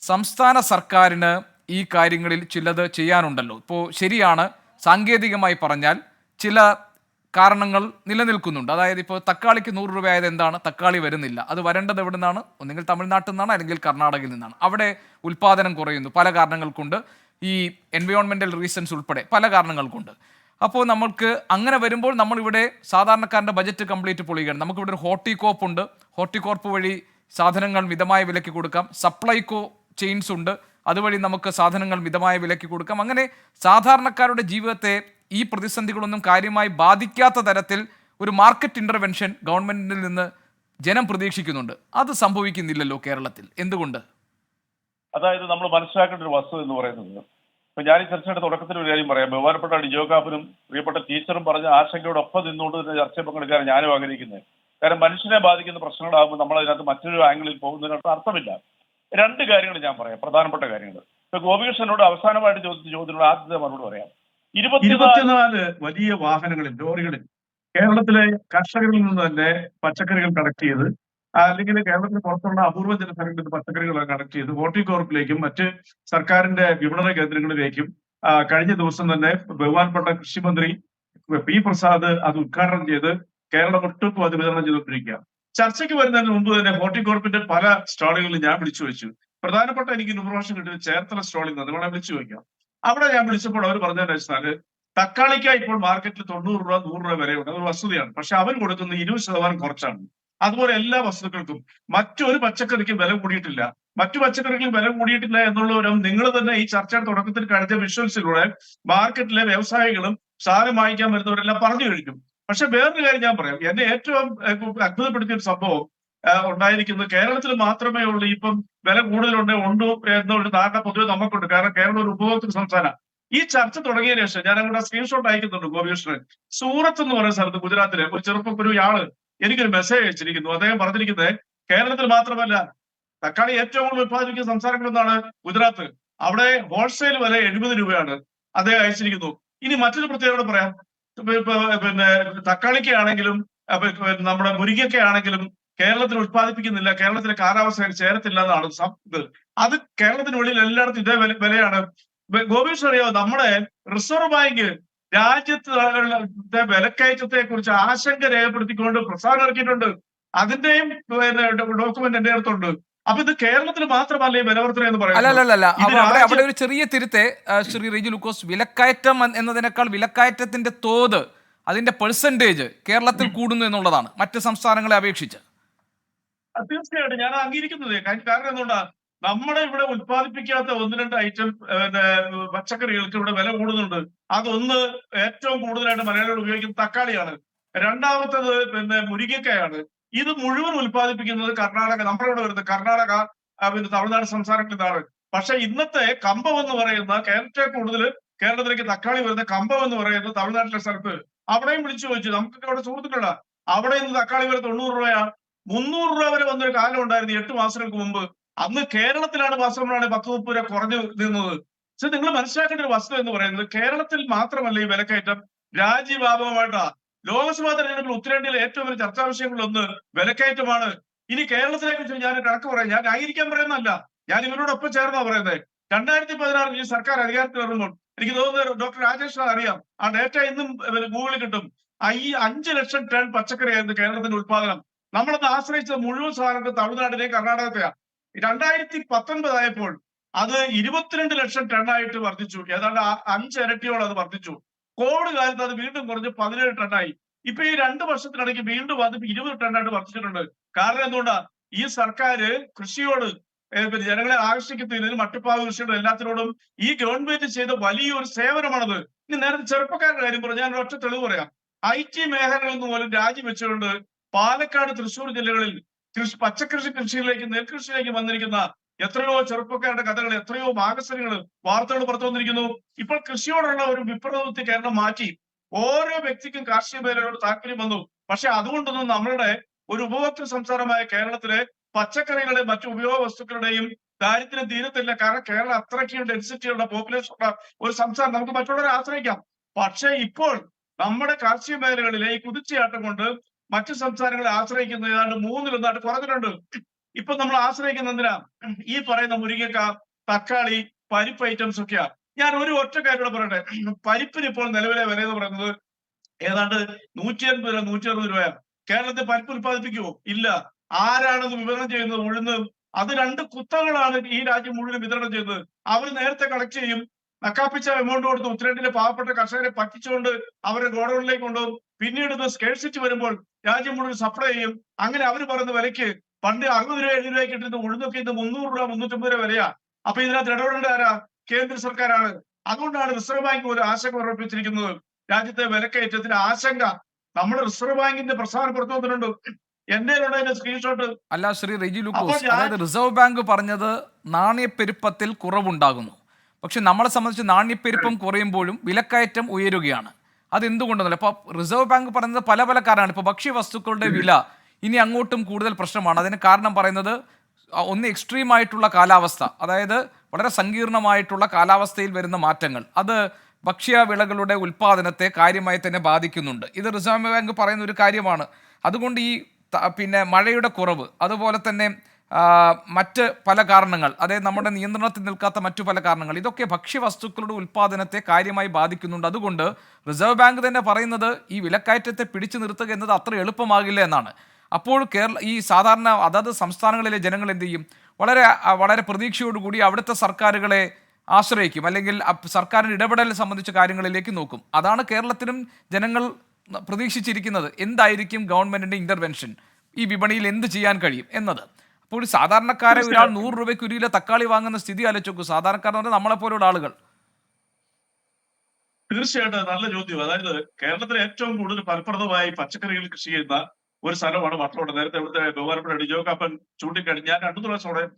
സംസ്ഥാന സർക്കാരിന് ഈ കാര്യങ്ങളിൽ ചിലത് ചെയ്യാനുണ്ടല്ലോ. ഇപ്പോൾ ശരിയാണ് സാങ്കേതികമായി പറഞ്ഞാൽ ചില കാരണങ്ങൾ നിലനിൽക്കുന്നുണ്ട്. അതായത് ഇപ്പോൾ തക്കാളിക്ക് നൂറ് രൂപ ആയത് എന്താണ്? തക്കാളി വരുന്നില്ല. അത് വരേണ്ടത് എവിടെ നിന്നാണ്? ഒന്നുകിൽ തമിഴ്നാട്ടിൽ നിന്നാണ് അല്ലെങ്കിൽ കർണാടകയിൽ നിന്നാണ്. അവിടെ ഉൽപ്പാദനം കുറയുന്നു. പല കാരണങ്ങൾ കൊണ്ട് ഈ എൻവയോൺമെന്റൽ റീസൺസ് ഉൾപ്പെടെ പല കാരണങ്ങൾ കൊണ്ട് അപ്പോൾ നമ്മൾക്ക് അങ്ങനെ വരുമ്പോൾ നമ്മളിവിടെ സാധാരണക്കാരന്റെ ബജറ്റ് കംപ്ലീറ്റ് പൊളിയുകയാണ്. നമുക്കിവിടെ ഒരു ഹോർട്ടികോപ്പ് ഉണ്ട്. ഹോർട്ടികോർപ്പ് വഴി സാധനങ്ങൾ മിതമായ വിലയ്ക്ക് കൊടുക്കാം. സപ്ലൈകോ ചെയിൻസ് ഉണ്ട്. അതുവഴി നമുക്ക് സാധനങ്ങൾ മിതമായ വിലയ്ക്ക് കൊടുക്കാം. അങ്ങനെ സാധാരണക്കാരുടെ ജീവിതത്തെ ഈ പ്രതിസന്ധികളൊന്നും കാര്യമായി ബാധിക്കാത്ത തരത്തിൽ ഒരു മാർക്കറ്റ് ഇന്റർവെൻഷൻ ഗവൺമെന്റിൽ നിന്ന് ജനം പ്രതീക്ഷിക്കുന്നുണ്ട്. അത് സംഭവിക്കുന്നില്ലല്ലോ കേരളത്തിൽ. എന്തുകൊണ്ട്? അതായത് നമ്മൾ മനസ്സിലാക്കേണ്ട ഒരു വസ്തു എന്ന് പറയുന്നത് ഇപ്പൊ ഞാൻ ഈ ചർച്ചയുടെ തുടക്കത്തിൽ ഒരു കാര്യം പറയാം. ബഹുമാനപ്പെട്ട ഡിജോ കാപ്പനും പ്രിയപ്പെട്ട ടീച്ചറും പറഞ്ഞ ആശങ്കയോടൊപ്പം നിന്നുകൊണ്ട് തന്നെ ചർച്ചയിൽ പങ്കെടുക്കാൻ ഞാനും ആഗ്രഹിക്കുന്നത്. കാരണം മനുഷ്യനെ ബാധിക്കുന്ന പ്രശ്നങ്ങളാകുമ്പോൾ നമ്മൾ അതിനകത്ത് മറ്റൊരു ആംഗിളിൽ പോകുന്നതിനകത്ത് അർത്ഥമില്ല. രണ്ട് കാര്യങ്ങൾ ഞാൻ പറയാം പ്രധാനപ്പെട്ട കാര്യങ്ങൾ. ഇപ്പൊ ഗോപികൃഷ്ണനോട് അവസാനമായിട്ട് ചോദിച്ച ചോദ്യത്തിനോട് ആദ്യത്തെ മറുപടി പറയാം. ഇരുപത്തിനാല് വലിയ വാഹനങ്ങളിൽ ലോറികളിൽ കേരളത്തിലെ കർഷകരിൽ നിന്ന് തന്നെ പച്ചക്കറികൾ കളക്ട് ചെയ്ത് അല്ലെങ്കിൽ കേരളത്തിന് പുറത്തുള്ള അപൂർവ സ്ഥലങ്ങളിൽ നിന്ന് പച്ചക്കറികൾ കളക്ട് ചെയ്ത് ഹോർട്ടികോർപ്പിലേക്കും മറ്റ് സർക്കാരിന്റെ വിപണന കേന്ദ്രങ്ങളിലേക്കും കഴിഞ്ഞ ദിവസം തന്നെ ബഹുമാനപ്പെട്ട കൃഷിമന്ത്രി പി പ്രസാദ് അത് ഉദ്ഘാടനം ചെയ്ത് കേരളം ഒട്ടും അത് വിതരണം ചെയ്തുകൊണ്ടിരിക്കുക ചർച്ചയ്ക്ക് വരുന്നതിന് മുമ്പ് തന്നെ ഹോർട്ടിക്കോർപ്പിന്റെ പല സ്റ്റാളുകളിൽ ഞാൻ വിളിച്ചു വെച്ചു. പ്രധാനപ്പെട്ട എനിക്ക് ഇൻഫർമേഷൻ കിട്ടിയത് ചേർത്തല സ്റ്റാളിൽ നിന്ന്. അതുകൊണ്ട് വിളിച്ചു വയ്ക്കാം അവിടെ ഞാൻ വിളിച്ചപ്പോൾ അവർ പറഞ്ഞതെന്ന് വെച്ചാൽ തക്കാളിക്ക ഇപ്പോൾ മാർക്കറ്റിൽ തൊണ്ണൂറ് രൂപ നൂറ് രൂപ വരെ ഉണ്ട് അത് വസ്തുതയാണ്. പക്ഷെ അവർ കൊടുക്കുന്ന ഇരുപത് ശതമാനം കുറച്ചാണ്. അതുപോലെ എല്ലാ വസ്തുക്കൾക്കും മറ്റൊരു പച്ചക്കറിക്കും വില കൂടിയിട്ടില്ല. മറ്റു പച്ചക്കറികൾ വില കൂടിയിട്ടില്ല എന്നുള്ളവരും നിങ്ങൾ തന്നെ ഈ ചർച്ചയുടെ തുടക്കത്തിൽ കഴിഞ്ഞ വിഷ്വൽസിലൂടെ മാർക്കറ്റിലെ വ്യവസായികളും സാധനം വാങ്ങിക്കാൻ വരുന്നവരെല്ലാം പറഞ്ഞു കഴിഞ്ഞു പക്ഷെ വേറൊരു കാര്യം ഞാൻ പറയാം. എന്നെ ഏറ്റവും അത്ഭുതപ്പെടുത്തിയ ഒരു സംഭവം ഉണ്ടായിരിക്കുന്നത് കേരളത്തിൽ മാത്രമേ ഉള്ളൂ ഇപ്പം വില കൂടുതലുണ്ട് ഉണ്ട് എന്നൊരു ധാരണ പൊതുവെ നമുക്കുണ്ട്. കാരണം കേരളം ഒരു ഉപഭോക്തൃ സംസ്ഥാനം. ഈ ചർച്ച തുടങ്ങിയ ശേഷം ഞാൻ അങ്ങോട്ട് സ്ക്രീൻഷോട്ട് അയക്കുന്നുണ്ട് ഗോപികൃഷ്ണൻ. സൂറത്ത് എന്ന് പറയുന്ന സ്ഥലത്ത് ഗുജറാത്തിലെ ഒരു ചെറുപ്പം ഒരു ആൾ എനിക്കൊരു മെസ്സേജ് അയച്ചിരിക്കുന്നു. അദ്ദേഹം പറഞ്ഞിരിക്കുന്നത് കേരളത്തിൽ മാത്രമല്ല തക്കാളി ഏറ്റവും കൂടുതൽ ഉത്പാദിപ്പിക്കുന്ന സംസ്ഥാനങ്ങളൊന്നാണ് ഗുജറാത്ത്. അവിടെ ഹോൾസെയിൽ വില എഴുപത് രൂപയാണ്. അദ്ദേഹം അയച്ചിരിക്കുന്നു. ഇനി മറ്റൊരു പ്രത്യേകത പറയാം. പിന്നെ തക്കാളിക്കാണെങ്കിലും നമ്മുടെ മുരിങ്ങയ്ക്ക ആണെങ്കിലും കേരളത്തിൽ ഉത്പാദിപ്പിക്കുന്നില്ല കേരളത്തിലെ കാലാവസ്ഥ ചേരത്തില്ല എന്നാണ് ഇത്. അത് കേരളത്തിനുള്ളിൽ എല്ലായിടത്തും ഇതേ വില വിലയാണ്. ഗോപീഷ് അറിയാവോ നമ്മുടെ റിസർവ് ബാങ്ക് രാജ്യത്തെ ത്തെ വിലക്കയറ്റത്തെ കുറിച്ച് ആശങ്ക രേഖപ്പെടുത്തിക്കൊണ്ട് പ്രസ്താവന ഇറക്കിയിട്ടുണ്ട്. അതിന്റെയും ഡോക്യുമെന്റ് എന്റെ അടുത്തുണ്ട്. അപ്പൊ ഇത് കേരളത്തിൽ മാത്രമല്ല ഈ വിലവർത്തനം എന്ന് പറയുന്നത്? അവിടെ ഒരു ചെറിയ തിരുത്തെ ശ്രീ റിജു ലുക്കോസ് വിലക്കയറ്റം എന്നതിനേക്കാൾ വിലക്കയറ്റത്തിന്റെ തോത് അതിന്റെ പെർസെന്റേജ് കേരളത്തിൽ കൂടുന്നു എന്നുള്ളതാണ്. മറ്റ് സംസ്ഥാനങ്ങളെ അപേക്ഷിച്ച്. തീർച്ചയായിട്ടും. ഞാൻ അംഗീകരിക്കുന്നത്. കാരണം എന്തുകൊണ്ടാ? നമ്മുടെ ഇവിടെ ഉത്പാദിപ്പിക്കാത്ത ഒന്ന് രണ്ട് ഐറ്റം പിന്നെ പച്ചക്കറികൾക്ക് ഇവിടെ വില കൂടുന്നുണ്ട്. അതൊന്ന് ഏറ്റവും കൂടുതലായിട്ട് മലയാളികൾ ഉപയോഗിക്കുന്ന തക്കാളിയാണ്. രണ്ടാമത്തത് പിന്നെ മുരിങ്ങക്കായാണ് ഇത് മുഴുവൻ ഉത്പാദിപ്പിക്കുന്നത് കർണാടക നമ്മുടെ ഇവിടെ വരുന്നത് കർണാടക പിന്നെ തമിഴ്നാട് സംസ്ഥാനങ്ങളിൽ നിന്നാണ് പക്ഷെ ഇന്നത്തെ കമ്പം എന്ന് പറയുന്ന കേരളത്തെ കൂടുതൽ കേരളത്തിലേക്ക് തക്കാളി വരുന്ന കമ്പം എന്ന് പറയുന്ന തമിഴ്നാട്ടിലെ സ്ഥലത്ത് അവിടെയും വിളിച്ചു ചോദിച്ചു. നമുക്കൊക്കെ അവിടെ സുഹൃത്തുക്കളാ അവിടെ ഇന്ന് തക്കാളി വില തൊണ്ണൂറ് രൂപയാണ് മുന്നൂറ് രൂപ വരെ വന്നൊരു കാലം ഉണ്ടായിരുന്നു എട്ട് മാസങ്ങൾക്ക് മുമ്പ്. അന്ന് കേരളത്തിലാണ് മാസങ്ങളാണ് പത്ത് മുപ്പത് രൂപ കുറഞ്ഞു നിന്നത്. പക്ഷെ നിങ്ങൾ മനസ്സിലാക്കേണ്ട ഒരു വസ്തു എന്ന് പറയുന്നത് കേരളത്തിൽ മാത്രമല്ല ഈ വിലക്കയറ്റം രാജ്യവ്യാപകമായിട്ടാ. ലോക്സഭാ തെരഞ്ഞെടുപ്പിൽ ഉത്തരേന്ത്യയിലെ ഏറ്റവും വലിയ ചർച്ചാ വിഷയങ്ങളിൽ ഒന്ന് വിലക്കയറ്റമാണ്. ഇനി കേരളത്തിനെ കുറിച്ച് ഞാൻ കണക്ക് പറയാം. ഞാൻ ന്യായീകരിക്കാൻ പറയുന്നതല്ല. ഞാൻ ഇവരോടൊപ്പം ചേർന്നാ പറയുന്നത് രണ്ടായിരത്തി പതിനാറിൽ ഈ സർക്കാർ അധികാരത്തിൽ വരുമ്പോൾ എനിക്ക് തോന്നുന്നത് ഡോക്ടർ രാജേഷ് അറിയാം. ആ ഡേറ്റ ഇന്നും ഗൂഗിളിൽ കിട്ടും. ഈ അഞ്ച് ലക്ഷം ടൺ പച്ചക്കറിയായിരുന്നു കേരളത്തിന്റെ ഉത്പാദനം നമ്മളത് ആശ്രയിച്ചത് മുഴുവൻ സാധനത്തെ തമിഴ്നാട്ടിലെയും കർണാടകത്തെയാണ് രണ്ടായിരത്തി പത്തൊൻപതായപ്പോൾ അത് ഇരുപത്തിരണ്ട് ലക്ഷം ടൺ ആയിട്ട് വർദ്ധിച്ചു. ഏതാണ്ട് അഞ്ച് ഇരട്ടിയോളം അത് വർദ്ധിച്ചു. കോവിഡ് കാലത്ത് അത് വീണ്ടും കുറഞ്ഞ് പതിനേഴ് ടണ്ണായി ഇപ്പൊ ഈ രണ്ട് വർഷത്തിനിടയ്ക്ക് വീണ്ടും അത് ഇരുപത് ടണ്ണായിട്ട് വർദ്ധിച്ചിട്ടുണ്ട്. കാരണം എന്തുകൊണ്ടാ? ഈ സർക്കാർ കൃഷിയോട് ജനങ്ങളെ ആകർഷിക്കുന്നതിന് മട്ടുപ്പാവ് കൃഷിയോടും എല്ലാത്തിനോടും ഈ ഗവൺമെന്റ് ചെയ്ത വലിയൊരു സേവനമാണത്. ഇനി നേരത്തെ ചെറുപ്പക്കാരുടെ കാര്യം പറഞ്ഞു ഞാൻ ഒറ്റ തെളിവ് പറയാം. ഐ ടി മേഖലകളിൽ നിന്ന് പോലും രാജിവെച്ചുകൊണ്ട് പാലക്കാട് തൃശ്ശൂർ ജില്ലകളിൽ കൃഷി പച്ചക്കൃഷി കൃഷിയിലേക്ക് നെൽകൃഷിയിലേക്ക് വന്നിരിക്കുന്ന എത്രയോ ചെറുപ്പക്കാരുടെ കഥകൾ എത്രയോ മാഗസിനുകൾ വാർത്തകൾ പുറത്തു വന്നിരിക്കുന്നു. ഇപ്പോൾ കൃഷിയോടുള്ള ഒരു വിപ്രവൃത്തി കേരളം മാറ്റി ഓരോ വ്യക്തിക്കും കാർഷിക മേഖലയോട് താല്പര്യം വന്നു. പക്ഷെ അതുകൊണ്ടൊന്നും നമ്മളുടെ ഒരു ഉപഭോക്തൃ സംസ്ഥാനമായ കേരളത്തിലെ പച്ചക്കറികളെ മറ്റു ഉപയോഗ വസ്തുക്കളുടെയും ദാരിദ്ര്യം തീരത്തില്ല. കാരണം കേരളം അത്രയ്ക്ക് ഡെൻസിറ്റിയുള്ള പോപ്പുലേഷൻ ഉള്ള ഒരു സംസ്ഥാനം. നമുക്ക് മറ്റുള്ളവരെ ആശ്രയിക്കാം. പക്ഷേ ഇപ്പോൾ നമ്മുടെ കാർഷിക മേഖലകളിലെ ഈ കുതിച്ചയാട്ടം കൊണ്ട് മറ്റു സംസ്ഥാനങ്ങളെ ആശ്രയിക്കുന്ന ഏതാണ്ട് മൂന്നിലൊന്നായിട്ട് കുറഞ്ഞിട്ടുണ്ട്. ഇപ്പൊ നമ്മൾ ആശ്രയിക്കുന്ന എന്തിനാ? ഈ പറയുന്ന മുരിങ്ങക്ക തക്കാളി പരിപ്പ് ഐറ്റംസ് ഒക്കെയാ. ഞാൻ ഒരു ഒറ്റ കാര്യം കൂടെ പറയട്ടെ? പരിപ്പിന് ഇപ്പോൾ നിലവിലെ വില എന്ന് പറയുന്നത് ഏതാണ്ട് നൂറ്റി അൻപത് രൂപ നൂറ്റി അറുപത് രൂപയാണ്. കേരളത്തിൽ പരിപ്പ് ഉൽപ്പാദിപ്പിക്കുമോ ഇല്ല. ആരാണത് വിതരണം ചെയ്യുന്നത്? ഉഴുന്ന്. അത് രണ്ട് കുത്തകളാണ് ഈ രാജ്യം മുഴുവൻ വിതരണം ചെയ്യുന്നത്. അവർ നേരത്തെ കളക്ട് ചെയ്യും. നക്കാപ്പിച്ച എമൗണ്ട് കൊടുത്ത് ഉത്തരേന്ത്യയിലെ പാവപ്പെട്ട കർഷകരെ പറ്റിച്ചുകൊണ്ട് അവരെ ഗോഡൌണിലേക്ക് കൊണ്ടുപോകും. പിന്നീട് സ്കേഴ്സിറ്റി വരുമ്പോൾ രാജ്യം മുഴുവൻ സപ്ലൈ ചെയ്യും. അങ്ങനെ അവർ പറയുന്ന വിലയ്ക്ക് പണ്ട് അറുപത് രൂപ എഴുപത് രൂപയ്ക്ക് കിട്ടുന്ന ഉഴുന്നൊക്കെ ഇന്ന് മുന്നൂറ് രൂപ മുന്നൂറ്റമ്പത് രൂപ വിലയാ. അപ്പൊ ഇതിനകത്ത് ഇടപെടേണ്ട ആരാ? കേന്ദ്ര സർക്കാരാണ്. അതുകൊണ്ടാണ് റിസർവ് ബാങ്ക് ഒരു ആശങ്ക ഉറപ്പിച്ചിരിക്കുന്നത്. രാജ്യത്തെ വിലക്കയറ്റത്തിന് ആശങ്ക. നമ്മുടെ റിസർവ് ബാങ്കിന്റെ പ്രസ്ഥാനം പുറത്തു വന്നിട്ടുണ്ട്. എന്റെ അതിന്റെ സ്ക്രീൻഷോട്ട്. അല്ല ശ്രീ റെജി ലുക്കോസ് ലൂക്കോസ് അതായത് റിസർവ് ബാങ്ക് പറഞ്ഞത് നാണയപ്പെരുപ്പത്തിൽ കുറവുണ്ടാകുന്നു. പക്ഷെ നമ്മളെ സംബന്ധിച്ച് നാണ്യപ്പെരുപ്പം കുറയുമ്പോഴും വിലക്കയറ്റം ഉയരുകയാണ്. അത് എന്തുകൊണ്ടെന്നല്ല ഇപ്പൊ റിസർവ് ബാങ്ക് പറയുന്നത് പല പല കാരണമാണ് ഇപ്പൊ ഭക്ഷ്യവസ്തുക്കളുടെ വില ഇനി അങ്ങോട്ടും കൂടുതൽ പ്രശ്നമാണ്. അതിന് കാരണം പറയുന്നത് ഒന്ന് എക്സ്ട്രീമായിട്ടുള്ള കാലാവസ്ഥ. അതായത് വളരെ സങ്കീർണമായിട്ടുള്ള കാലാവസ്ഥയിൽ വരുന്ന മാറ്റങ്ങൾ. അത് ഭക്ഷ്യ വിളകളുടെ ഉൽപ്പാദനത്തെ കാര്യമായി തന്നെ ബാധിക്കുന്നുണ്ട്. ഇത് റിസർവ് ബാങ്ക് പറയുന്ന ഒരു കാര്യമാണ്. അതുകൊണ്ട് ഈ പിന്നെ മഴയുടെ കുറവ് അതുപോലെ തന്നെ മറ്റ് പല കാരണങ്ങൾ അതായത് നമ്മുടെ നിയന്ത്രണത്തിൽ നിൽക്കാത്ത മറ്റു പല കാരണങ്ങൾ ഇതൊക്കെ ഭക്ഷ്യവസ്തുക്കളുടെ ഉൽപ്പാദനത്തെ കാര്യമായി ബാധിക്കുന്നുണ്ട്. അതുകൊണ്ട് റിസർവ് ബാങ്ക് തന്നെ പറയുന്നത് ഈ വിലക്കയറ്റത്തെ പിടിച്ചു നിർത്തുക എന്നത് അത്ര എളുപ്പമാകില്ല എന്നാണ്. അപ്പോൾ കേരള ഈ സാധാരണ അതത് സംസ്ഥാനങ്ങളിലെ ജനങ്ങൾ എന്ത് ചെയ്യും? വളരെ വളരെ പ്രതീക്ഷയോടുകൂടി അവിടുത്തെ സർക്കാരുകളെ ആശ്രയിക്കും. അല്ലെങ്കിൽ സർക്കാരിന്റെ ഇടപെടൽ സംബന്ധിച്ച കാര്യങ്ങളിലേക്ക് നോക്കും. അതാണ് കേരളത്തിലും ജനങ്ങൾ പ്രതീക്ഷിച്ചിരിക്കുന്നത്. എന്തായിരിക്കും ഗവൺമെന്റിന്റെ ഇന്റർവെൻഷൻ ഈ വിപണിയിൽ എന്ത് ചെയ്യാൻ കഴിയും എന്നത്. അപ്പോൾ ഒരു സാധാരണക്കാരെ ഒരാൾ നൂറ് രൂപയ്ക്ക് ഒരു കിലോ തക്കാളി വാങ്ങുന്ന സ്ഥിതി ആലോചിച്ച് നോക്കൂ. സാധാരണക്കാരെന്ന് പറഞ്ഞാൽ നമ്മളെ പോലുള്ള ആളുകൾ. തീർച്ചയായിട്ടും നല്ല ചോദ്യം അതായത് കേരളത്തിലെ ഏറ്റവും കൂടുതൽ ഫലപ്രദമായി പച്ചക്കറികൾ കൃഷി ചെയ്യുന്ന ഒരു സ്ഥലമാണ് വട്ടവട നേരത്തെ ഇവിടുത്തെ ബഹുമാനപ്പെട്ട ഡിജോ കാപ്പൻ ചൂണ്ടിക്കാട്ടി ഞാൻ രണ്ടു പ്രാവശ്യം അവിടെ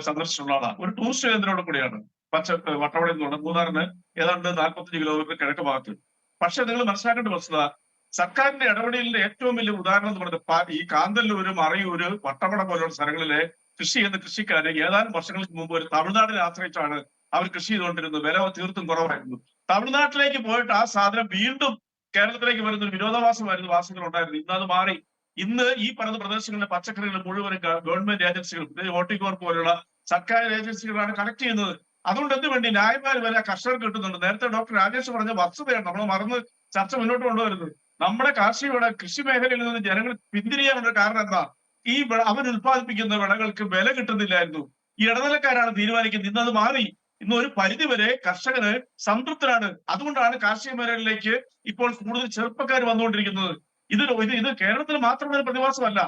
സന്ദർശിച്ചിട്ടുള്ള ആളാണ്. ഒരു ടൂറിസ്റ്റ് കേന്ദ്രമോട് കൂടിയാണ്. പച്ച വട്ടവടയിൽ പറയുന്നത് മൂന്നാറിന് ഏതാണ്ട് നാൽപ്പത്തഞ്ച് കിലോമീറ്റർ കിഴക്ക് ഭാഗത്ത്. പക്ഷെ നിങ്ങൾ മനസ്സിലാക്കേണ്ട വസ്തുത. സർക്കാരിന്റെ ഇടപെടലിന്റെ ഏറ്റവും വലിയ ഉദാഹരണം എന്ന് പറയുന്നത് പ- ഈ കാന്തല്ലൂര് മറയൂര് വട്ടവട പോലുള്ള സ്ഥലങ്ങളിലെ കൃഷി ചെയ്യുന്ന കൃഷിക്കാര് ഏതാനും വർഷങ്ങൾക്ക് മുമ്പ് ഒരു തമിഴ്നാടിനെ ആശ്രയിച്ചാണ് അവർ കൃഷി ചെയ്തുകൊണ്ടിരുന്നത്. വില തീർത്തും കുറവായിരുന്നു. തമിഴ്നാട്ടിലേക്ക് പോയിട്ട് ആ സാധനം വീണ്ടും കേരളത്തിലേക്ക് വരുന്ന ഒരു വിരോധാഭാസമായിരുന്നു വാസങ്ങൾ ഉണ്ടായിരുന്നു ഇന്ന് അത് മാറി. ഇന്ന് ഈ പറയുന്ന പ്രദേശങ്ങളിലെ പച്ചക്കറികൾ മുഴുവനും ഗവൺമെന്റ് ഏജൻസികൾ ഓട്ടിക്കോർ പോലുള്ള സർക്കാർ ഏജൻസികളാണ് കളക്ട് ചെയ്യുന്നത്. അതുകൊണ്ട് എന്ത് വേണ്ടി? വരെ വില കർഷകർക്ക് കിട്ടുന്നുണ്ട്. നേരത്തെ ഡോക്ടർ രാജേഷ് പറഞ്ഞ വസ്തുതയാണ് നമ്മൾ മറന്ന് ചർച്ച മുന്നോട്ട് കൊണ്ടുവരുന്നത്. നമ്മുടെ കാർഷിക കൃഷി മേഖലയിൽ നിന്ന് ജനങ്ങൾ പിന്തിരിയാനുള്ള കാരണം എന്താ? ഈ അവർ ഉൽപ്പാദിപ്പിക്കുന്ന വിളകൾക്ക് വില കിട്ടുന്നില്ലായിരുന്നു. ഈ ഇടനിലക്കാരാണ് തീരുമാനിക്കുന്നത്. ഇന്ന് അത് മാറി. ഇന്ന് ഒരു പരിധിവരെ കർഷകന് സംതൃപ്തരാണ്. അതുകൊണ്ടാണ് കാർഷിക മേഖലയിലേക്ക് ഇപ്പോൾ കൂടുതൽ ചെറുപ്പക്കാർ വന്നുകൊണ്ടിരിക്കുന്നത്. ഇത് ഇത് ഇത് കേരളത്തിൽ മാത്രമുള്ള പ്രതിഭാസമല്ല.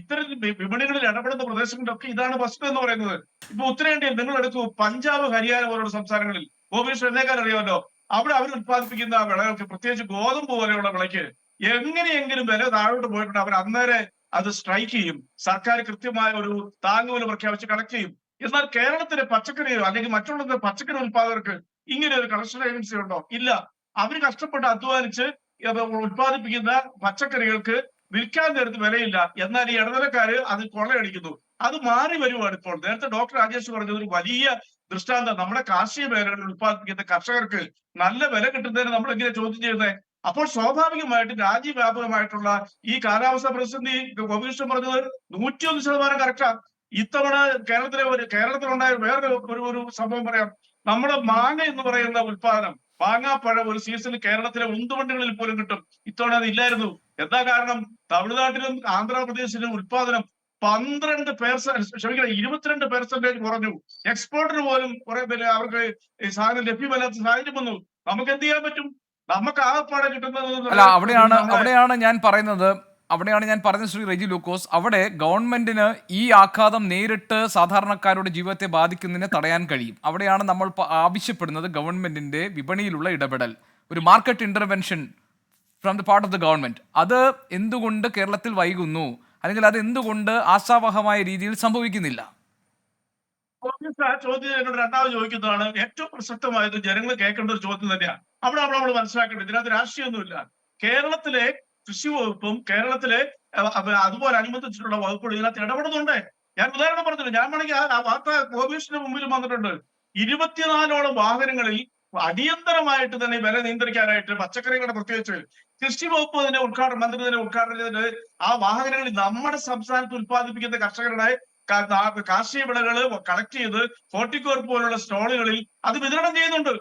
ഇത്തരം വിപണികളിൽ ഇടപെടുന്ന പ്രദേശങ്ങളിലൊക്കെ ഇതാണ് ഫസ്റ്റ് എന്ന് പറയുന്നത്. ഇപ്പൊ ഉത്തരേന്ത്യയിൽ നിങ്ങൾ എടുക്കൂ പഞ്ചാബ് ഹരിയാന പോലുള്ള സംസ്ഥാനങ്ങളിൽ ഗോപീഷ് എന്നേക്കാൾ അറിയാമല്ലോ അവിടെ അവർ ഉത്പാദിപ്പിക്കുന്ന വിളകൾക്ക് പ്രത്യേകിച്ച് ഗോതമ്പ് പോലെയുള്ള വിളയ്ക്ക് എങ്ങനെയെങ്കിലും വില താഴോട്ട് പോയിട്ടുണ്ട്. അവർ അന്നേരെ അത് സ്ട്രൈക്ക് ചെയ്യും. സർക്കാർ കൃത്യമായ ഒരു താങ്ങുവില പ്രഖ്യാപിച്ച് കളക്ട് ചെയ്യും. എന്നാൽ കേരളത്തിലെ പച്ചക്കറി അല്ലെങ്കിൽ മറ്റുള്ള പച്ചക്കറി ഉത്പാദകർക്ക് ഇങ്ങനെ ഒരു കളക്ഷൻ ഏജൻസി ഉണ്ടോ? ഇല്ല. അവർ കഷ്ടപ്പെട്ട് അധ്വാനിച്ച് ഉത്പാദിപ്പിക്കുന്ന പച്ചക്കറികൾക്ക് വിൽക്കാൻ നേരത്ത് വിലയില്ല. എന്നാൽ ഈ ഇടനിലക്കാര് അത് കൊള്ളയടിക്കുന്നു. അത് മാറി വരുവാണ് ഇപ്പോൾ. നേരത്തെ ഡോക്ടർ രാജേഷ് പറഞ്ഞത് ഒരു വലിയ ദൃഷ്ടാന്തം. നമ്മുടെ കാർഷിക മേഖലകളിൽ ഉത്പാദിപ്പിക്കുന്ന കർഷകർക്ക് നല്ല വില കിട്ടുന്നതിന് നമ്മൾ എങ്ങനെ ചോദ്യം ചെയ്യുന്നത് അപ്പോൾ സ്വാഭാവികമായിട്ട് രാജ്യവ്യാപകമായിട്ടുള്ള ഈ കാലാവസ്ഥ പ്രതിസന്ധി ഗോപികൃഷ്ണൻ പറഞ്ഞത് നൂറ്റിയൊന്ന് ശതമാനം കറക്റ്റാ ഇത്തവണ കേരളത്തിലെ ഒരു കേരളത്തിലുണ്ടായ വേറൊരു ഒരു ഒരു സംഭവം പറയാം. നമ്മുടെ മാങ്ങ എന്ന് പറയുന്ന ഉൽപാദനം മാങ്ങാപ്പഴം ഒരു സീസണിൽ കേരളത്തിലെ ഉന്തുവണ്ടികളിൽ പോലും കിട്ടും. ഇത്തവണ അത് ഇല്ലായിരുന്നു. എന്താ കാരണം? തമിഴ്നാട്ടിലും ആന്ധ്രാപ്രദേശിലും ഉൽപാദനം പന്ത്രണ്ട് പേഴ്സെന്റ് ക്ഷമിക്കണം ഇരുപത്തിരണ്ട് പെർസെന്റേജ് കുറഞ്ഞു. എക്സ്പോർട്ടിന് പോലും കുറെ അവർക്ക് സാധനം ലഭ്യമല്ലാത്ത സാഹചര്യം വന്നു. നമുക്ക് എന്ത് ചെയ്യാൻ പറ്റും? നമുക്ക് ആകെപ്പാടെ കിട്ടുന്നത് അല്ല അവിടെയാണ് അവിടെയാണ് ഞാൻ പറയുന്നത്. അവിടെയാണ് ഞാൻ പറഞ്ഞ ശ്രീ റെജി ലൂക്കോസ്. അവിടെ ഗവൺമെന്റിന് ഈ ആഘാതം നേരിട്ട് സാധാരണക്കാരുടെ ജീവിതത്തെ ബാധിക്കുന്നതിനെ തടയാൻ കഴിയും. അവിടെയാണ് നമ്മൾ ആവശ്യപ്പെടുന്നത് ഗവൺമെന്റിന്റെ വിപണിയിലുള്ള ഇടപെടൽ. ഒരു market intervention from the part of the government അത് എന്തുകൊണ്ട് കേരളത്തിൽ വൈകുന്നു? അല്ലെങ്കിൽ അത് എന്തുകൊണ്ട് ആശാവഹമായ രീതിയിൽ സംഭവിക്കുന്നില്ല? ചോദ്യം എന്നോട് രണ്ടാമത് ചോദിക്കുന്നതാണ്. ഏറ്റവും പ്രസക്തമായത് ജനങ്ങൾ കേൾക്കേണ്ട ഒരു ചോദ്യം തന്നെയാണ്. അവിടെ നമ്മൾ നമ്മൾ മനസ്സിലാക്കേണ്ടത് ഇതിനകത്ത് രാഷ്ട്രീയമൊന്നുമില്ല. കേരളത്തിലെ കൃഷി വകുപ്പും കേരളത്തിലെ അതുപോലെ അനുബന്ധിച്ചിട്ടുള്ള വകുപ്പുകൾ ഇതിനകത്ത് ഇടപെടുന്നുണ്ട്. ഞാൻ ഉദാഹരണം പറഞ്ഞില്ല ഞാൻ വേണമെങ്കിൽ ആ- വാർത്ത ഗോപീഷിന്റെ മുമ്പിൽ വന്നിട്ടുണ്ട്. ഇരുപത്തിനാലോളം വാഹനങ്ങളിൽ അടിയന്തരമായിട്ട് തന്നെ വില നിയന്ത്രിക്കാനായിട്ട് പച്ചക്കറികളുടെ പ്രത്യേകിച്ച് കൃഷി വകുപ്പ് തന്നെ ഉദ്ഘാടനം മന്ത്രി തന്നെ ഉദ്ഘാടനം ചെയ്തിട്ട് ആ വാഹനങ്ങളിൽ നമ്മുടെ സംസ്ഥാനത്ത് ഉത്പാദിപ്പിക്കുന്ന കർഷകരുടെ കാർഷിക വിളകൾ കളക്ട് ചെയ്ത് ഹോർട്ടിക്കോർപ്പ് പോലുള്ള സ്റ്റോളുകളിൽ അത് വിതരണം ചെയ്യുന്നുണ്ട്.